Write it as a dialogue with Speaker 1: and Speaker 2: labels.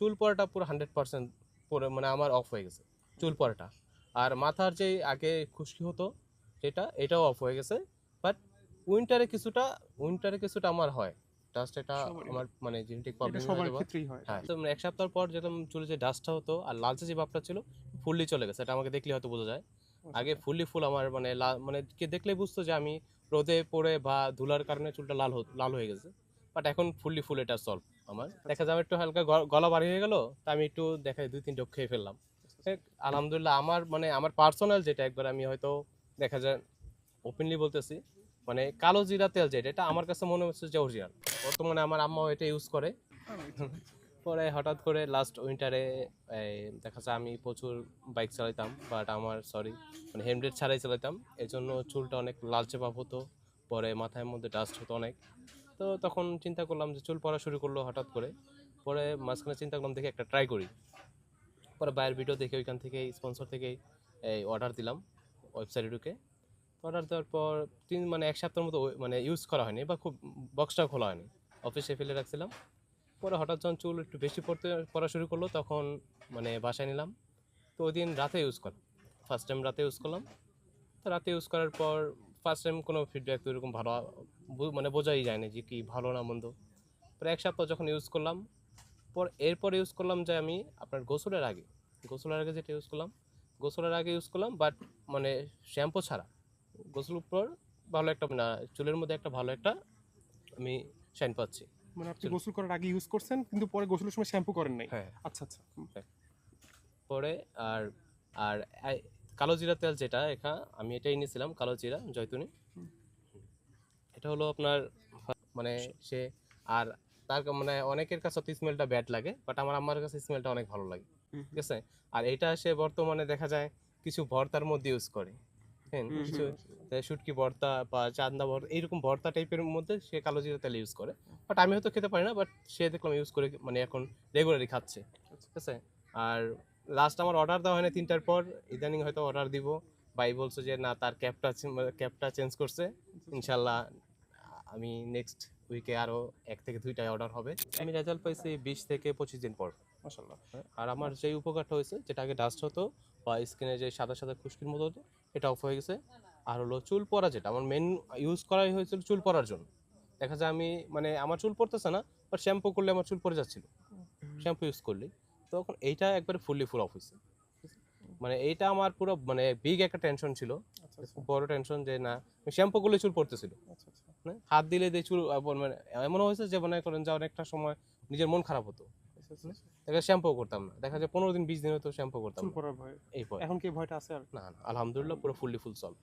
Speaker 1: চুল পড়াটা পুরো হান্ড্রেড পার্সেন্ট পুরো মানে আমার অফ হয়ে গেছে চুল পড়াটা আর মাথার যে আগে খুশকি হতো যেটা এটাও অফ হয়ে গেছে। বাট উইন্টারে কিছুটা উইন্টারে কিছুটা আমার হয়। জাস্ট এটা আমার মানে জেনেটিক প্রবলেম
Speaker 2: সবার ক্ষেত্রেই হয়।
Speaker 1: হ্যাঁ তো এক সপ্তাহ পর যেরকম চুলে যে ডাস্টটা হতো আর লালচে যে ভাবটা ছিল ফুললি চলে গেছে। এটা আমাকে দেখলে হয়তো বোঝা যায়। আগে ফুললি ফুল আমার মানে লাল মানে কে দেখলে বুঝতো যে আমি রোদে পড়ে বা ধুলার কারণে চুলটা লাল লাল হয়ে গেছে। বাট এখন ফুললি ফুল এটা সলভ আমার? দেখা যাবে একটু হালকা গলা বাড়ি হয়ে গেল, তা আমি একটু দেখা দুই, তিন খেয়ে ফেললাম। আলহামদুলিল্লাহ, আমার মানে আমার পার্সোনাল যেটা একবার আমি হয়তো দেখা যায় ওপেনলি বলতেছি মানে কালো জিরা তেল যেটা, এটা আমার কাছে মনে হচ্ছে যে অরিজিনাল বর্তমানে আমার আম্মাও এটা ইউজ করে। পরে হঠাৎ করে লাস্ট উইন্টারে দেখা যায় আমি প্রচুর বাইক চালাইতাম বাট আমার সরি মানে হেলমেট ছাড়াই চালাইতাম। এই জন্য চুলটা অনেক লালচে ভাব হতো, পরে মাথার মধ্যে ডাস্ট হতো অনেক। তো তখন চিন্তা করলাম যে চুল পড়া শুরু করল হঠাৎ করে। পরে মাঝখানে চিন্তা করলাম, দেখে একটা ট্রাই করি। পরে বাইরের ভিডিও দেখে ওইখান থেকে স্পন্সর থেকে এই অর্ডার দিলাম ওয়েবসাইটে ঢুকে। অর্ডার দেওয়ার পর তিন মানে এক সপ্তাহের মতো মানে ইউজ করা হয়নি বা খুব বক্সটা খোলা হয়নি। অফিসে ফেলে রাখছিলাম। পরে হঠাৎ যখন চুল একটু বেশি পড়তে, পড়া শুরু করল তখন মানে বাসায় নিলাম। তো ওই দিন রাতে ইউজ করলাম ফার্স্ট টাইম রাতে ইউজ করলাম। তো রাতে ইউজ করার পর ফার্স্ট টাইম কোনো ফিডব্যাক তো এরকম ভালো মানে বোঝাই যায়নি যে কি ভালো না মন্দ। পরে এক সপ্তাহ যখন ইউজ করলাম পর এরপর ইউজ করলাম যে আমি আপনার গোসলের আগে গোসলের আগে যেটা ইউজ করলাম গোসলের আগে ইউজ করলাম বাট মানে শ্যাম্পু ছাড়া। গোসলের পর ভালো একটা না চুলের মধ্যে একটা ভালো একটা আমি শাইন পাচ্ছি।
Speaker 2: মানে আপনি গোসল করার আগে ইউজ করছেন কিন্তু পরে গোসলের সময় শ্যাম্পু করেন নাই।
Speaker 1: হ্যাঁ।
Speaker 2: আচ্ছা আচ্ছা।
Speaker 1: পরে আর আর কালো জিরা তেল যেটা এখা আমি এটাই নিয়েছিলাম কালো জিরা জয়তুনি। এটা হলো আপনার মানে সে আর তার মানে অনেকের কাছে স্মেলটা ব্যাড লাগে বাট আমার আমার কাছে স্মেলটা অনেক ভালো লাগে ঠিক আছে? আর এটা সে বর্তমানে দেখা যায় কিছু ভর্তার মধ্যে ইউজ করে হ্যাঁ? কিছু শুটকি ভর্তা বা চান্দা ভর্তা এইরকম ভর্তা টাইপের মধ্যে সে কালো জিরা তেল ইউজ করে। বাট আমি হয়তো খেতে পারি না বাট সে দেখলাম ইউজ করে মানে এখন রেগুলারই খাচ্ছে ঠিক আছে? আর লাস্ট আমার অর্ডার দেওয়া হয়নি তিনটার পর ইদানিং হয়তো অর্ডার দিব। ভাই বলছে যে না তার ক্যাবটা ক্যাবটা চেঞ্জ করছে। ইনশাল্লাহ আমি নেক্সট উইকে আরও এক থেকে দুইটা অর্ডার হবে। আমি রেজাল্ট পাইছি বিশ থেকে পঁচিশ দিন পর।
Speaker 2: মাশাআল্লাহ।
Speaker 1: আর আমার যে উপকারটা হয়েছে যেটা আগে ডাস্ট হতো বা স্কিনে যে সাদা সাদা খুশকির মতো হতো এটা অফ হয়ে গেছে। আর হলো চুল পড়া যেটা আমার মেন ইউজ করাই হয়েছিল চুল পড়ার জন্য। দেখা যায় আমি মানে আমার চুল পড়তেছে না বাট শ্যাম্পু করলে আমার চুল পড়ে যাচ্ছিল। শ্যাম্পু ইউজ করলে তখন এইটা একবারে ফুললি ফুল অফ হয়েছে মানে এইটা আমার পুরো মানে বিগ একটা টেনশন ছিল।
Speaker 2: আচ্ছা আচ্ছা।
Speaker 1: বড় টেনশন যে না শ্যাম্পু করলে চুল পড়তেছিল
Speaker 2: আচ্ছা
Speaker 1: মানে হাত দিলে দিয়ে চুল মানে এমনও হয়েছে যে মনে করেন যে অনেকটা সময় নিজের মন খারাপ হতো। দেখা শ্যাম্পু করতাম না। দেখা যায় পনেরো দিন বিশ দিন হতো শ্যাম্পু করতাম।
Speaker 2: পড়ার ভয়। এখন কি ভয়টা আছে আর?
Speaker 1: না আলহামদুলিল্লাহ পুরো ফুললি ফুল সলভ